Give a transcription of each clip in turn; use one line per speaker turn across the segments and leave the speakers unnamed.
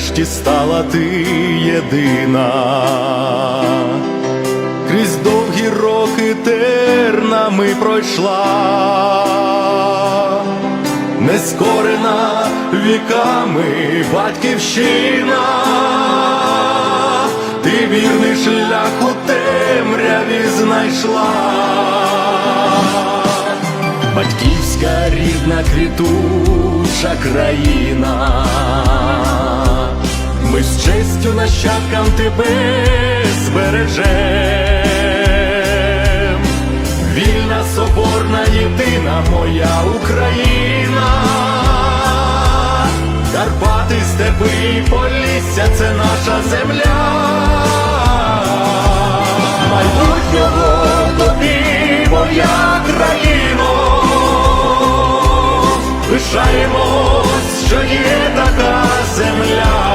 нарешті стала ти єдина. Крізь довгі роки тернами пройшла, нескорена віками батьківщина, ти вірний шлях у темряві знайшла. Батьківська рідна квітуча країна, нащадкам тебе збережем, вільна, соборна, єдина моя Україна, Карпати, степи і полісся, це наша земля, майбутнього тобі, моя країно, пишаємось, що є така земля,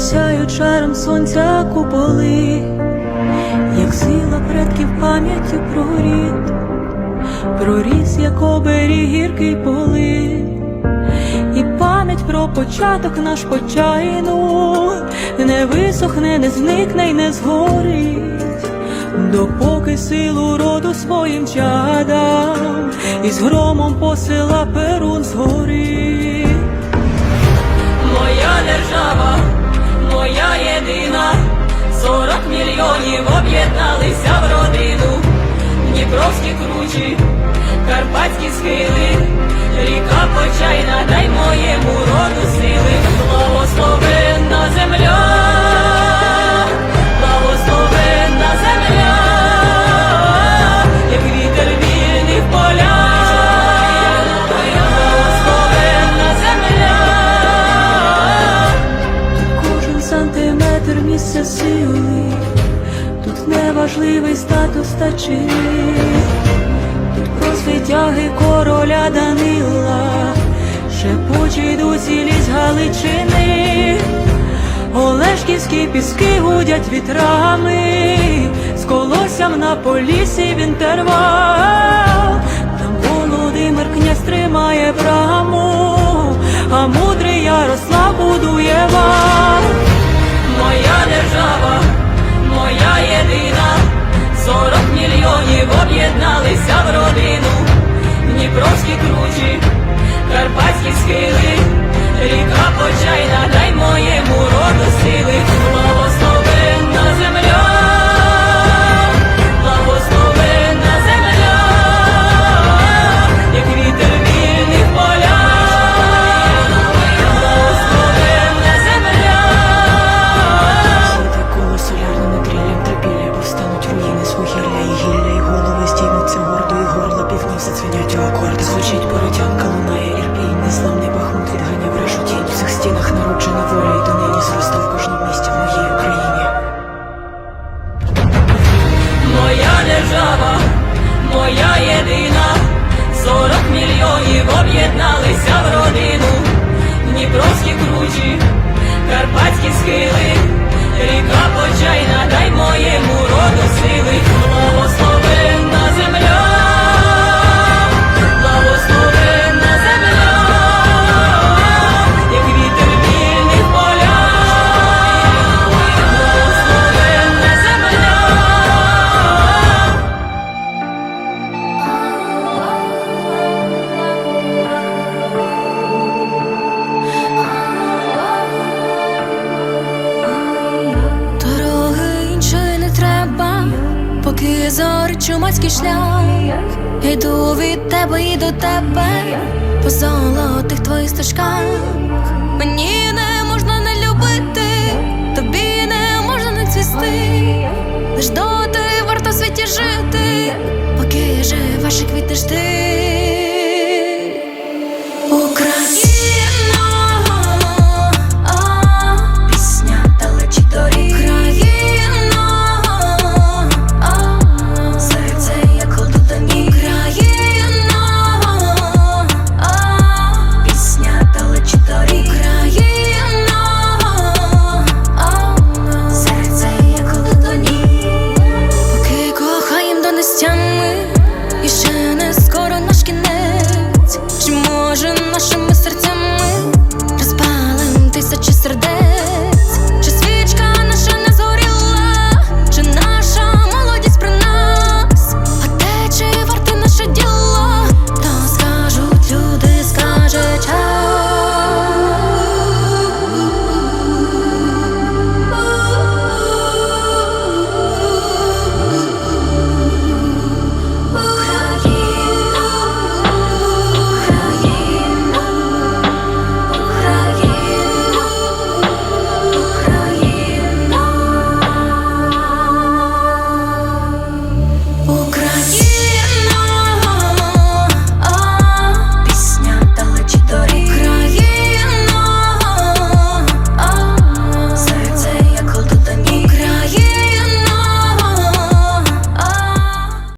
сяють шаром сонця куполи, як сила предків пам'яттю про рід, проріс, як оберіг гіркий полив, і пам'ять про початок наш почайну не висохне, не зникне й не згорить, допоки силу роду своїм чадам, і з громом посила перун згорить. Моя держава, єдина, сорок мільйонів об'єдналися в родину, Дніпровські кручі, карпатські схили, тут статус та чин, тут про звитяги короля Данила, шепочі йдуть цілість Галичини, Олешківські піски гудять вітрами, з колоссям на полісі в інтервал, там Володимир князь тримає браму, а мудрий Ярослав будує вал. Сорок мільйонів об'єдналися в родину, Дніпровські кручі, карпатські схили, ріка почайна, дай моєму роду сили,
чумацький шлях. Йду від тебе і до тебе по золотих твоїх стежках. Мені